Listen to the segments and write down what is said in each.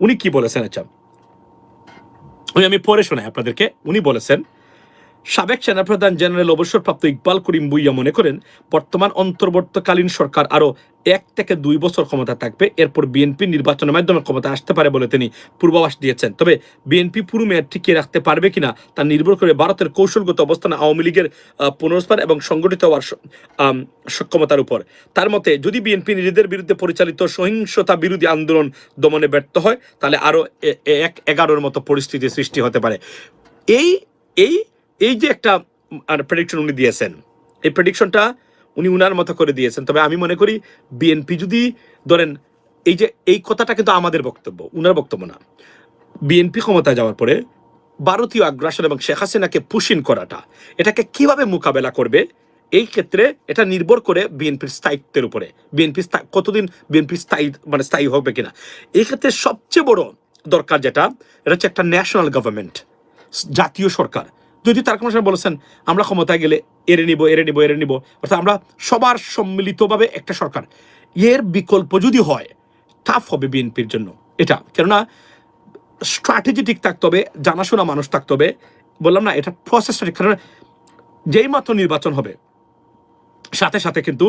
উনি কি বলেছেন? আচ্ছা। ওই আমি পরে শোনাই আপনাদেরকে। উনি বলেছেন সাবেক সেনাপ্রধান জেনারেল অবসরপ্রাপ্ত ইকবাল করিম বুইয়া মনে করেন বর্তমান অন্তর্বর্তীকালীন সরকার আরও এক থেকে দুই বছর ক্ষমতা থাকবে এরপর বিএনপি নির্বাচনের মাধ্যমে ক্ষমতা আসতে পারে বলে তিনি পূর্বাভাস দিয়েছেন। তবে বিএনপি পুরো মেয়াদ টিকিয়ে রাখতে পারবে কিনা তা নির্ভর করে ভারতের কৌশলগত অবস্থান আওয়ামী লীগের আহ, পুনরুত্থান এবং সংগঠিত হওয়ার সক্ষমতার উপর। তার মতে যদি বিএনপি নিজেদের বিরুদ্ধে পরিচালিত সহিংসতা বিরোধী আন্দোলন দমনে ব্যর্থ হয় তাহলে আরও এক এগারোর মতো পরিস্থিতি সৃষ্টি হতে পারে। এই এই এই যে একটা প্রেডিকশন উনি দিয়েছেন, এই প্রেডিকশনটা উনি উনার মতো করে দিয়েছেন। তবে আমি মনে করি বিএনপি যদি ধরেন, এই যে, এই কথাটা কিন্তু আমাদের বক্তব্য, উনার বক্তব্য না। বিএনপি ক্ষমতায় যাওয়ার পরে ভারতীয় আগ্রাসন এবং শেখ হাসিনাকে পুশিন করাটা, এটাকে কীভাবে মোকাবেলা করবে? এই ক্ষেত্রে এটা নির্ভর করে বিএনপির স্থায়িত্বের উপরে। বিএনপি কতদিন বিএনপি স্থায়ী মানে স্থায়ী হবে কিনা? এই ক্ষেত্রে সবচেয়ে বড় দরকার যেটা, এটা হচ্ছে একটা ন্যাশনাল গভর্নমেন্ট জাতীয় সরকার। যদি তার কোনো সময় বলেছেন, আমরা ক্ষমতায় গেলে এড়ে নিব এড়ে নিব এড়ে নিব, অর্থাৎ আমরা সবার সম্মিলিতভাবে একটা সরকার। এর বিকল্প যদি হয় টাফ হবে বিএনপির জন্য এটা। কেননা স্ট্র্যাটেজি ঠিক থাকতে হবে, জানাশোনা মানুষ থাকতে হবে। বললাম না, এটা প্রসেসটা কারণ যেই মাত্র নির্বাচন হবে, সাথে সাথে কিন্তু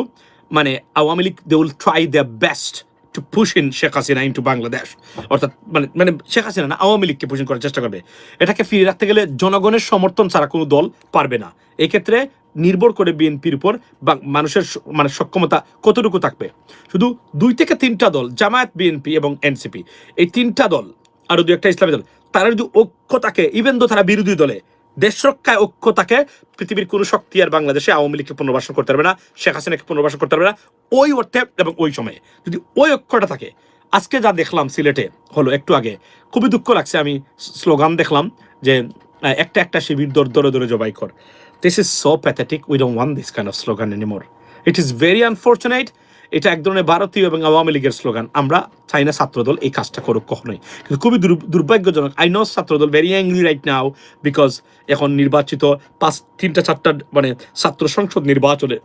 মানে Awami League they will try the best to push in Sheikh Hasina into Bangladesh অর্থাৎ মানে মানে শেখ হাসিনা না, আওয়ামী লীগকে পুশ করার চেষ্টা করবে। এটাকে ফিরিয়ে রাখতে গেলে জনগণের সমর্থন ছাড়া কোনো দল পারবে না। এক্ষেত্রে নির্ভর করে বিএনপির উপর বা মানুষের মানে সক্ষমতা কতটুকু থাকবে। শুধু দুই থেকে তিনটা দল, জামায়াত, বিএনপি এবং এনসিপি, এই তিনটা দল আরও দু একটা ইসলামী দল, তারা যদি ঐক্য থাকে ইভেন দো তারা বিরোধী দলে দেশ রক্ষায় ঐক্য থাকে পৃথিবীর কোনো শক্তি আর বাংলাদেশে আওয়ামী লীগকে পুনর্বাসন করতে পারবে না, শেখ হাসিনাকে পুনর্বাসন করতে পারবে না, ওই অর্থে এবং ওই সময়ে। যদি ওই ঐক্যটা থাকে, আজকে যা দেখলাম সিলেটে হলো একটু আগে, খুবই দুঃখ লাগছে, আমি স্লোগান দেখলাম যে একটা একটা শিবির দর দরে দরে জবাই কর। This is so pathetic we don't want this kind of slogan anymore it is very unfortunate এটা এক ধরনের ভারতীয় এবং আওয়ামী লীগের স্লোগান। আমরা চাই না ছাত্রদল এই কাজটা করুক কখনোই। কিন্তু খুবই দুর- দুর্ভাগ্যজনক I know Chhatra Dal very angry right now because এখন নির্বাচিত পাঁচ, তিনটা, চারটা মানে ছাত্র সংসদ নির্বাচনে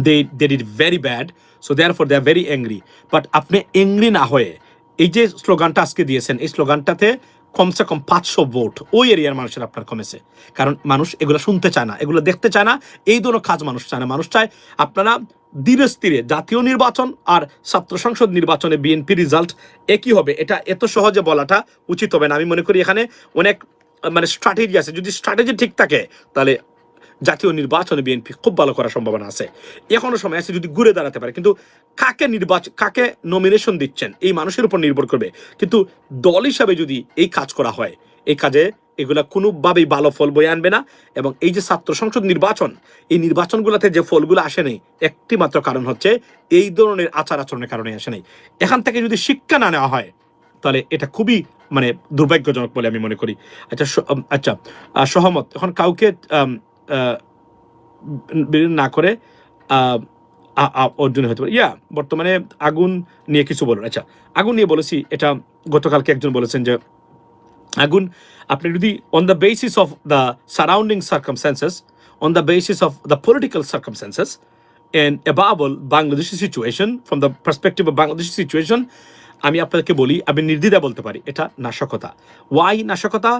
they they did very bad so therefore they are very angry but আপনি অ্যাংরি না হয়ে এই যে স্লোগানটা আজকে দিয়েছেন, এই স্লোগানটাতে কমসে কম পাঁচশো ভোট ওই এরিয়ার মানুষের আপনার কমেছে। কারণ মানুষ এগুলো শুনতে চায় না, এগুলো দেখতে চায় না, এই ধরনের কাজ মানুষ চায় না। মানুষ চায় আপনারা ধীরে স্থিরে জাতীয় নির্বাচন আর ছাত্র সংসদ নির্বাচনে বিএনপি রেজাল্ট একই হবে। এটা এত সহজে বলাটা উচিত হবে না। আমি মনে করি এখানে অনেক মানে স্ট্র্যাটেজি আছে। যদি স্ট্র্যাটেজি ঠিক থাকে, তাহলে জাতীয় নির্বাচনে বিএনপি খুব ভালো করার সম্ভাবনা আছে। এখনও সময় আছে যদি ঘুরে দাঁড়াতে পারে। কিন্তু কাকে নির্বাচন কাকে নমিনেশন দিচ্ছেন, এই মানুষের উপর নির্ভর করবে। কিন্তু দল হিসাবে যদি এই কাজ করা হয় এই কাজে এগুলা কোনোভাবেই ভালো ফল বয়ে আনবে না। এবং এই যে ছাত্র সংসদ নির্বাচন, এই নির্বাচনগুলোতে যে ফলগুলো আসে নেই, একটি মাত্র কারণ হচ্ছে এই ধরনের আচার আচরণের কারণে আসে নেই। এখান থেকে যদি শিক্ষা না নেওয়া হয়, তাহলে এটা খুবই মানে দুর্ভাগ্যজনক বলে আমি মনে করি। আচ্ছা আচ্ছা সহমত। এখন কাউকে না করে অর্জুন হতে পারে। ইয়া, বর্তমানে আগুন নিয়ে কিছু বলুন। আচ্ছা আগুন নিয়ে বলেছি, এটা গতকালকে একজন বলেছেন যে আগুন, আপনি যদি on the basis of the surrounding circumstances on the basis of the political circumstances above all Bangladeshi situation, from the perspective of Bangladeshi situation, আমি আপনাদেরকে বলি, আমি নির্দ্বিধা বলতে পারি, এটা নাশকতা। ওয়াই নাশকতা?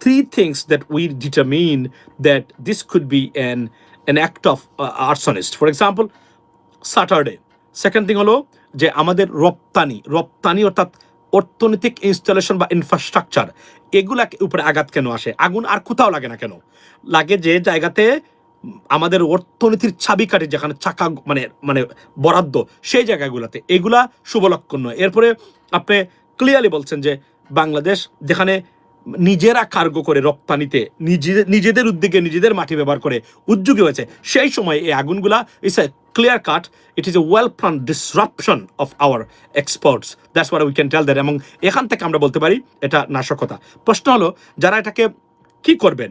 Three things that we determine that this could be an an act of arsonist for example Saturday second thing হলো যে আমাদের রপ্তানি রপ্তানি অর্থাৎ অর্থনৈতিক ইনস্টলেশন বা ইনফ্রাস্ট্রাকচার এগুলা উপরে আঘাত কেন আসে? আগুন আর কোথাও লাগে না কেন? লাগে যে জায়গাতে আমাদের অর্থনীতির চাবিকাঠি যেখানে চাকা মানে মানে বরাদ্দ, সেই জায়গাগুলোতে। এগুলা শুভলক্ষণ নয়। এরপরে আপনি ক্লিয়ারলি বলছেন যে বাংলাদেশ যেখানে নিজেরা কার্গো করে রপ্তানিতে নিজেদের নিজেদের উদ্যোগে নিজেদের মাটি ব্যবহার করে উদ্যোগী হয়েছে। সেই সময় এই আগুনগুলা is a clear cut it is a well plan disruption of our exports that's what we can tell that এবং এখান থেকে আমরা বলতে পারি, এটা নাশকতা। প্রশ্ন হলো, যারা এটাকে কি করবেন?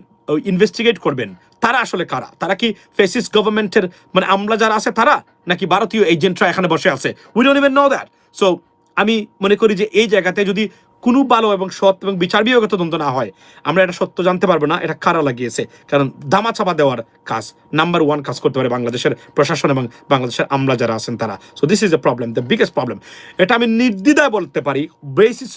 ইনভেস্টিগেট করবেন? তারা আসলে কারা? তারা কি ফেসিস গভর্নমেন্টের মানে আমলা যারা আছে তারা? নাকি ভারতীয় এজেন্টরা এখানে বসে আছে? We don't even know that so আমি মনে করি যে এই জায়গাতে যদি কোনো ভালো এবং সৎ এবং বিচার বিভাগত তদন্ত না হয়। আমরা এটা সত্য জানতে পারব না, এটা কারা লাগিয়েছে। কারণ দামা চাপা দেওয়ার কাজ নাম্বার ওয়ান কাজ করতে পারে বাংলাদেশের প্রশাসন এবং বাংলাদেশের আমলা যারা আছেন তারা। So this is a problem the biggest problem এটা আমি নির্দ্বিধায় বলতে পারি বেসিস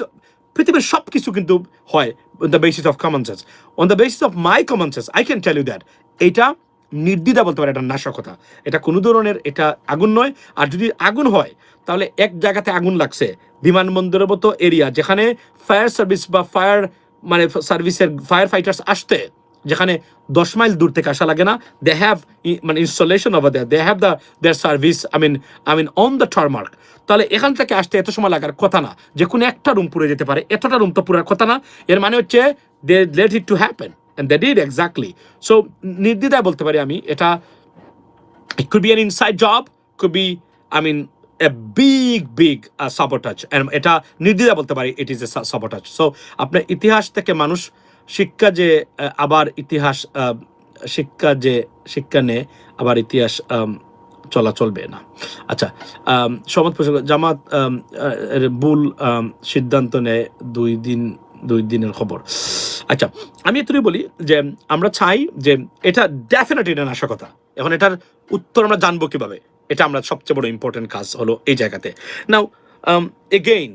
পৃথিবীর সব কিছু কিন্তু হয় on the basis of common sense on the basis of my common sense I can tell you that এইটা নির্দ্বিধা বলতে পারে, এটা নাশকতা এটা কোনো ধরনের, এটা আগুন নয়। আর যদি আগুন হয়, তাহলে এক জায়গাতে আগুন লাগছে। বিমানবন্দরের মতো এরিয়া, যেখানে ফায়ার সার্ভিস বা ফায়ার মানে সার্ভিসের ফায়ার ফাইটার্স আসতে, যেখানে দশ মাইল দূর থেকে আসা লাগে না। দে হ্যাভ মানে installation over there they have the their service I mean I mean on the tarmac তাহলে এখান থেকে আসতে এত সময় লাগার কথা না। যে কোনো একটা রুম পুড়ে যেতে পারে। এতটা রুম তো পুরার কথা না। এর মানে হচ্ছে they let it to happen that it exactly so নির্দ্বিধায় বলতে পারি আমি এটা be an inside job could be i mean a big big uh, sabotage. And এটা নির্দ্বিধা বলতে পারি it is a sabotage so আপনার ইতিহাস থেকে মানুষ শিক্ষা যে আবার ইতিহাস শিক্ষা যে শিক্ষা নেয় আবার ইতিহাস চলা চলবে না। আচ্ছা সমাজ জামাত ভুল সিদ্ধান্ত নেয় দুই দিন দুই দিনের খবর। আচ্ছা আমি এতটুকু বলি যে আমরা চাই যে এটা ডেফিনেটলি এটা নাশকতা এখন এটার উত্তর আমরা জানব কীভাবে? এটা আমরা সবচেয়ে বড় ইম্পর্টেন্ট কাজ হলো এই জায়গাতে। নাও এগেইন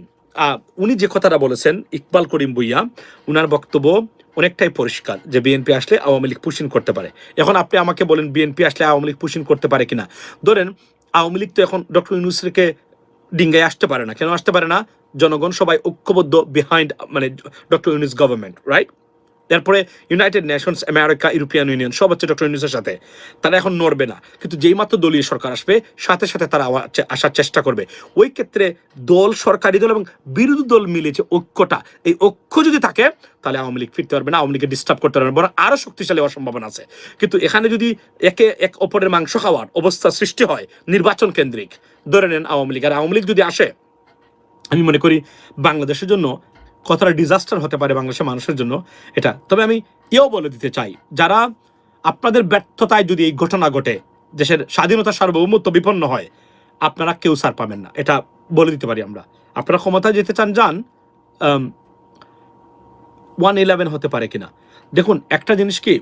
উনি যে কথাটা বলেছেন, ইকবাল করিম বুইয়া উনার বক্তব্য অনেকটাই পরিষ্কার যে বিএনপি আসলে আওয়ামী লীগ পুশিন করতে পারে। এখন আপনি আমাকে বলেন বিএনপি আসলে আওয়ামী লীগ পুশিন করতে পারে কিনা? ধরেন, আওয়ামী লীগ তো এখন ডক্টর ইউনুসকে ডিঙ্গায় আসতে পারে না। কেন আসতে পারে না? জনগণ সবাই ঐক্যবদ্ধ বিহাইন্ড মানে ডক্টর ইউনুস গভর্নমেন্ট রাইট তারপরে United Nations America European Union সব হচ্ছে ডক্টর ইউনুসের সাথে। তারা এখন নড়বে না। কিন্তু যেই মাত্র দলীয় সরকার আসবে, সাথে সাথে তারা আসার চেষ্টা করবে। ওই ক্ষেত্রে দল, সরকারি দল এবং বিরোধী দল মিলে যে ঐক্যটা, এই ঐক্য যদি থাকে, তাহলে আওয়ামী লীগ ফিরতে পারবে না, আওয়ামী লীগকে ডিস্টার্ব করতে পারবে বরং আরও শক্তিশালী হওয়ার সম্ভাবনা আছে। কিন্তু এখানে যদি একে এক অপরের মাংস খাওয়ার অবস্থা সৃষ্টি হয়, নির্বাচন কেন্দ্রিক, ধরে নেন আওয়ামী লীগ। আর আওয়ামী লীগ যদি আসে, আমি মনে করি বাংলাদেশের জন্য কতটা ডিজাস্টার হতে পারে বাংলাদেশের মানুষের জন্য এটা। তবে আমি এও বলে দিতে চাই, যারা আপনাদের ব্যর্থতায় যদি এই ঘটনা ঘটে, দেশের স্বাধীনতা সার্বভৌমত্ব বিপন্ন হয়, আপনারা কেউ সার পাবেন না। এটা বলে দিতে পারি আমরা। আপনারা ক্ষমতায় যেতে চান, যান ওয়ান ইলেভেন হতে পারে কিনা। দেখুন, একটা জিনিস কি,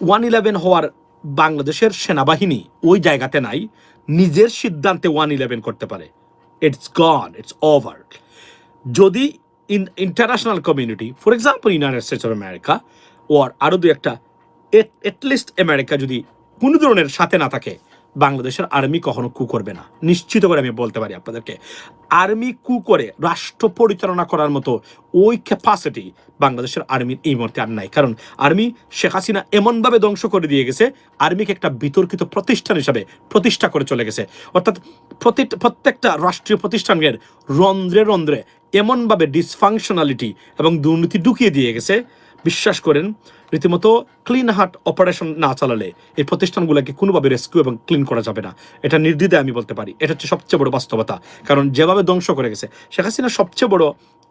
ওয়ান ইলেভেন হওয়ার বাংলাদেশের সেনাবাহিনী ওই জায়গাতে নাই, নিজের সিদ্ধান্তে ওয়ান ইলেভেন করতে পারে। ইটস গন ইটস ওভার যদি in international community for example United States of America war আরও দু একটা এটলিস্ট আমেরিকা যদি কোনো ধরনের সাথে না থাকে বাংলাদেশের আর্মি কখনো কু করবে না। নিশ্চিত করে আমি বলতে পারি আপনাদেরকে। আর্মি কু করে রাষ্ট্র পরিচালনা করার মতো ওই ক্যাপাসিটি বাংলাদেশের আর্মির এই মুহূর্তে আর নাই। কারণ আর্মি শেখ হাসিনা এমনভাবে ধ্বংস করে দিয়ে গেছে, আর্মিকে একটা বিতর্কিত প্রতিষ্ঠান হিসাবে প্রতিষ্ঠা করে চলে গেছে। অর্থাৎ প্রতি- প্রত্যেকটা রাষ্ট্রীয় প্রতিষ্ঠানের রন্ধ্রে রন্ধ্রে এমনভাবে ডিসফাংশনালিটি এবং দুর্নীতি ঢুকিয়ে দিয়ে গেছে বিশ্বাস করেন, রীতিমতো ক্লিন হার্ট অপারেশন না চালালে এই প্রতিষ্ঠানগুলোকে কোনোভাবে রেস্কিউ এবং ক্লিন করা যাবে না। এটা নির্দ্বিধায় আমি বলতে পারি। এটা হচ্ছে সবচেয়ে বড় বাস্তবতা। কারণ যেভাবে ধ্বংস করে গেছে, শেখ হাসিনা সবচেয়ে বড়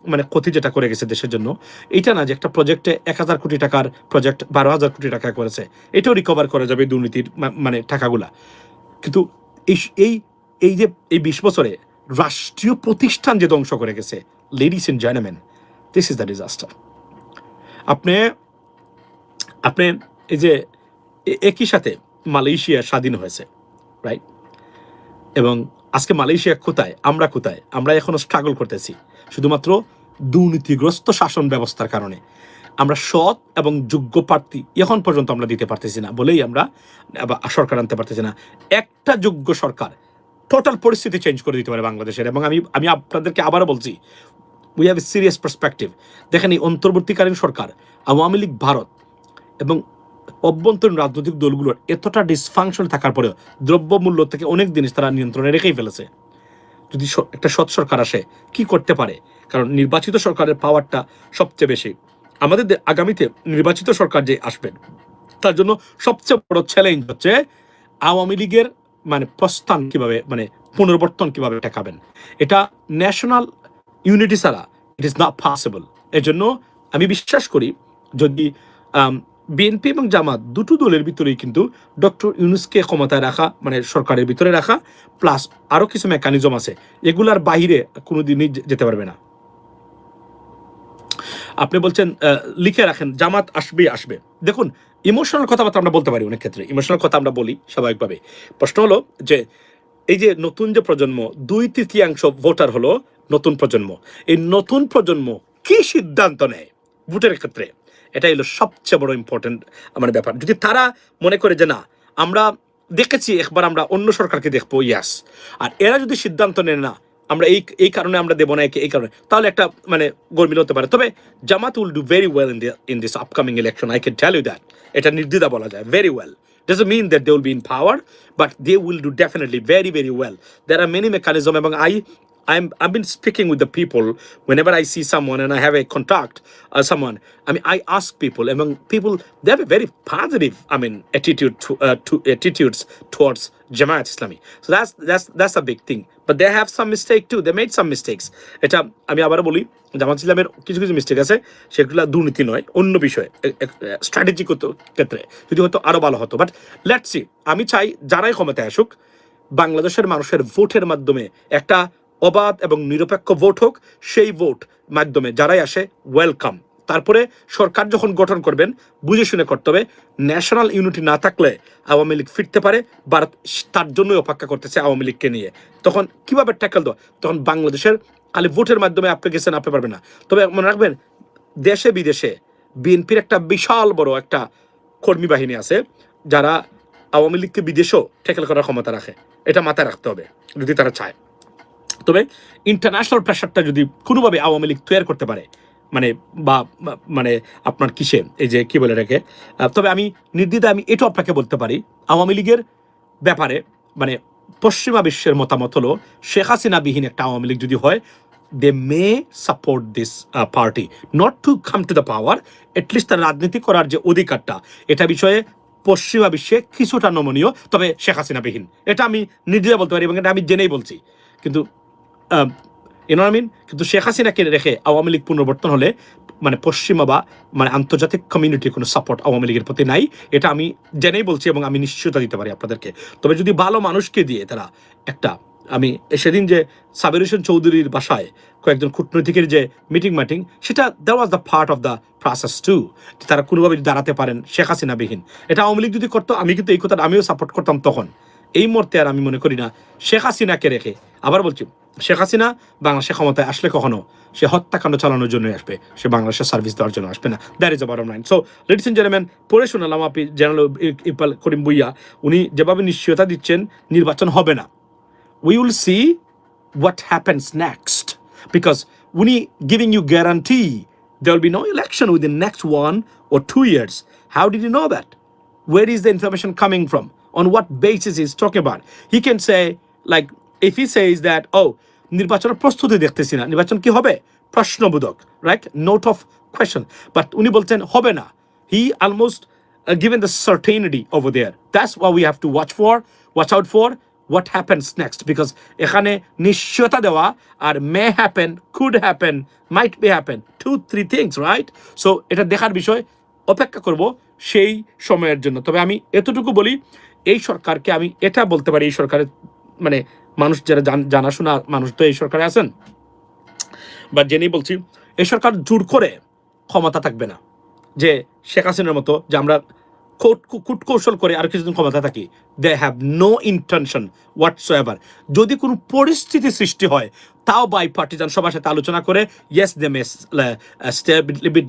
মানে ক্ষতি যেটা করে গেছে দেশের জন্য এটা না যে একটা প্রজেক্টে এক হাজার কোটি টাকার প্রজেক্ট বারো হাজার কোটি টাকা করেছে, এটাও রিকভার করা যাবে দুর্নীতির মানে টাকাগুলা। কিন্তু এই এই এই যে, এই বিশ বছরে রাষ্ট্রীয় প্রতিষ্ঠান যে ধ্বংস করে গেছে ladies in gentleman this is the disaster আপনি আপনি এই যে একই সাথে মালয়েশিয়া স্বাধীন হয়েছে রাইট এবং আজকে মালয়েশিয়া কোথায়? আমরা কোথায়? আমরা এখনও স্ট্রাগল করতেছি। শুধুমাত্র দুর্নীতিগ্রস্ত শাসন ব্যবস্থার কারণে। আমরা সৎ এবং যোগ্য প্রার্থী এখন পর্যন্ত আমরা দিতে পারতেছি না বলেই আমরা সরকার আনতে পারতেছি না। একটা যোগ্য সরকার টোটাল পরিস্থিতি চেঞ্জ করে দিতে পারে বাংলাদেশের। এবং আমি আমি আপনাদেরকে আবারও বলছি we have a serious perspective দেখেন এই অন্তর্বর্তীকালীন সরকার, আওয়ামী লীগ, ভারত এবং অভ্যন্তরীণ রাজনৈতিক দলগুলোর এতটা ডিসফাংশন থাকার পরেও দ্রব্যমূল্য থেকে অনেক জিনিস তারা নিয়ন্ত্রণে রেখেই ফেলেছে। যদি একটা সৎ সরকার আসে, কি করতে পারে? কারণ নির্বাচিত সরকারের পাওয়ারটা সবচেয়ে বেশি। আমাদের আগামীতে নির্বাচিত সরকার যে আসবেন তার জন্য সবচেয়ে বড় চ্যালেঞ্জ হচ্ছে আওয়ামী লীগের মানে প্রস্থান কীভাবে মানে পুনর্বর্তন কীভাবে ঠেকাবেন এটা ন্যাশনাল ইউনিটি ছাড়া ইট ইজ নট পসিবল এর জন্য আমি বিশ্বাস করি যদি বিএনপি এবং জামাত দুটো দলের ভিতরেই কিন্তু ডক্টর ইউনুসকে ক্ষমতায় রাখা মানে সরকারের ভিতরে রাখা প্লাস আরও কিছু মেকানিজম আছে, এগুলার বাহিরে কোনোদিনই যে- যেতে পারবে না। আপনি বলছেন লিখে রাখেন, জামাত আসবে আসবে। দেখুন ইমোশনাল কথাবার্তা আমরা বলতে পারি অনেক ক্ষেত্রে। ইমোশনাল কথা আমরা বলি স্বাভাবিকভাবে। প্রশ্ন হলো যে, এই যে নতুন যে প্রজন্ম দুই তৃতীয়াংশ ভোটার হলো নতুন প্রজন্ম। এই নতুন প্রজন্ম কি সিদ্ধান্ত নেয় ভোটের ক্ষেত্রে? এটা হলো সবচেয়ে বড় ইম্পর্টেন্ট আমার ব্যাপার। যদি তারা মনে করে যে না আমরা দেখেছি একবার আমরা অন্য সরকারকে দেখব ইয়াস আর এরা যদি সিদ্ধান্ত নেয় না আমরা এই এই কারণে আমরা দেবো না এই কারণে তাহলে একটা মানে গরমিল হতে পারে। তবে Jamaat will do very well in in this upcoming election I can tell you that এটা নির্দ্বিধা বলা যায় very well doesn't mean that they will be in power, but they will do definitely very, very well. There are many mechanisms. Among I, I'm, I've been speaking with the people whenever I see someone and I have a contact uh, someone. I mean, I ask people. Among people, they have a very positive, I mean, attitude to, uh, to attitudes towards Jamaat Islami. So that's that's that's a big thing. But they have some mistake too. They made some mistakes. এটা আমি আবারও বলি জামাত ইসলামের কিছু কিছু mistake আছে সেগুলো দুর্নীতি নয় অন্য বিষয়ে স্ট্র্যাটেজিক ক্ষেত্রে যদি হয়তো আরও ভালো হতো বাট লেটস সি আমি চাই যারাই ক্ষমতায় আসুক বাংলাদেশের মানুষের ভোটের মাধ্যমে একটা অবাধ এবং নিরপেক্ষ ভোট হোক, সেই ভোট মাধ্যমে যারাই আসে ওয়েলকাম তারপরে সরকার যখন গঠন করবেন, বুঝে শুনে করতে হবে ন্যাশনাল ইউনিটি না থাকলে আওয়ামী লীগ ফিরতে পারে, ভারত তার জন্যই অপেক্ষা করতেছে আওয়ামী লীগকে নিয়ে। তখন কীভাবে ট্যাকেল দেওয়া? তখন বাংলাদেশের খালি ভোটের মাধ্যমে আপনি গেছেন, আপনি পারবেন না। তবে মনে রাখবেন, দেশে বিদেশে বিএনপির একটা বিশাল বড় একটা কর্মী বাহিনী আছে, যারা আওয়ামী লীগকে বিদেশেও ট্যাকেল করার ক্ষমতা রাখে। এটা মাথায় রাখতে হবে, যদি তারা চায়। তবে ইন্টারন্যাশনাল প্রেশারটা যদি কোনোভাবে আওয়ামী লীগ তৈরি করতে পারে মানে বা মানে আপনার কিসে, এই যে কি বলে রেখে তবে আমি নির্দ্বিধায় আমি এটাও আপনাকে বলতে পারি, আওয়ামী লীগের ব্যাপারে মানে পশ্চিমা বিশ্বের মতামত হলো, শেখ হাসিনা বিহীন একটা আওয়ামী লীগ যদি হয় they may support this party not to come to the power at least তার রাজনীতি করার যে অধিকারটা, এটা বিষয়ে পশ্চিমা বিশ্বে কিছুটা নমনীয়, তবে শেখ হাসিনা বিহীন। এটা আমি নির্দ্বিধায় বলতে পারি এবং এটা আমি জেনেই বলছি। কিন্তু মিন কিন্তু শেখ হাসিনাকে রেখে আওয়ামী লীগ পুনর্বর্তন হলে মানে পশ্চিমা বা মানে আন্তর্জাতিক কমিউনিটির কোনো সাপোর্ট আওয়ামী লীগের প্রতি নাই। এটা আমি জেনেই বলছি এবং আমি নিশ্চয়তা দিতে পারি আপনাদেরকে। তবে যদি ভালো মানুষকে দিয়ে তারা একটা, আমি সেদিন যে সাবির হোসেন চৌধুরীর বাসায় কয়েকজন কূটনৈতিকের যে মিটিং মাটিং সেটা that was the part of the process to তারা কোনোভাবে দাঁড়াতে পারেন শেখ হাসিনা বিহীন এটা আওয়ামী লীগ যদি করতো, আমি কিন্তু এই কথাটা, আমিও সাপোর্ট করতাম তখন। এই মুহূর্তে আর আমি মনে করি না। শেখ হাসিনাকে রেখে। আবার বলছি, শেখ হাসিনা বাংলাদেশে ক্ষমতায় আসলে কখনো সে হত্যাকাণ্ড চালানোর জন্যই আসবে। সে বাংলাদেশের সার্ভিস দেওয়ার জন্য আসবে না। দ্যাট ইজ আবার nine so ladies and gentleman পড়ে শোনালাম আপনি জেনারেল ইকবাল করিম বুইয়া উনি যেভাবে নিশ্চয়তা দিচ্ছেন, নির্বাচন হবে না। We will see what happens next, because উনি giving you guarantee, there will be no election within next one or two years. How did you know that? Where is the information coming from? On what basis he's talking about he can say like if he says that oh নির্বাচনের প্রস্তুতি দেখতেছি না নির্বাচন কি হবে প্রশ্নবোধক right note of question but উনি বলছেন হবে না he almost uh, given the certainty over there. That's what we have to watch for, watch out for what happens next. Because এখানে নিশ্চয়তা দেওয়া আর may happen, could happen, might be happen. Two, three things, right? So এটা দেখার বিষয় অপেক্ষা করব সেই সময়ের জন্য তবে আমি এতটুকু বলি এই সরকারকে আমি এটা বলতে পারি, এই সরকারের মানে মানুষ যারা জানাশোনা, মানুষ তো এই সরকারে আছেন। বা জেনেই বলছি এই সরকার জোর করে ক্ষমতা থাকবে না। যে শেখ হাসিনার মতো যে আমরা কূট- কূটকৌশল করে আর কিছুদিন ক্ষমতা থাকি they have no intention whatsoever যদি কোনো পরিস্থিতি সৃষ্টি হয়, তাও বাই পার্টিজান সবার সাথে আলোচনা করে yes they may stay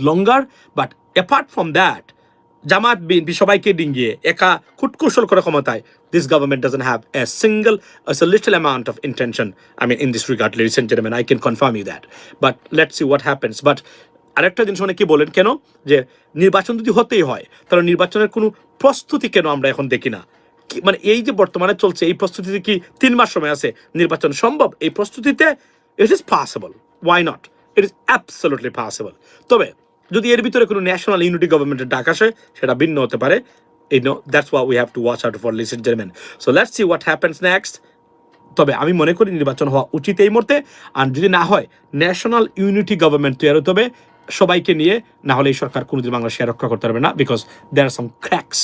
longer but apart from that Jamaat BNP সবাইকে ডিঙ্গিয়ে একা কুটকৌশল করে ক্ষমতায় this government doesn't have a single a amount of intention. I mean, in this regard, ladies and gentlemen, I can confirm you that. But let's see what happens. But আরেকটা জিনিস অনেকে বলেন, কেন? যে নির্বাচন যদি হতেই হয়, তাহলে নির্বাচনের কোনো প্রস্তুতি কেন আমরা এখন দেখি না? মানে এই যে বর্তমানে চলছে, এই প্রস্তুতিতে কি তিন মাস সময় আছে? নির্বাচন সম্ভব? এই প্রস্তুতিতে it is possible why not it is absolutely possible তবে যদি এর ভিতরে কোনো ন্যাশনাল ইউনিটি গভর্নমেন্টের ডাক আসে, সেটা ভিন্ন হতে পারে। এই নো দ্যাটস ওয়া we have to watch out for listen জেরমেন so let's see what happens next তবে আমি মনে করি নির্বাচন হওয়া উচিত এই মুহূর্তে। আর যদি না হয় ন্যাশনাল ইউনিটি গভর্নমেন্ট তৈরি হতে হবে সবাইকে নিয়ে। না হলে এই সরকার কোনোদিন বাংলাদেশে রক্ষা করতে পারবে না because there R some cracks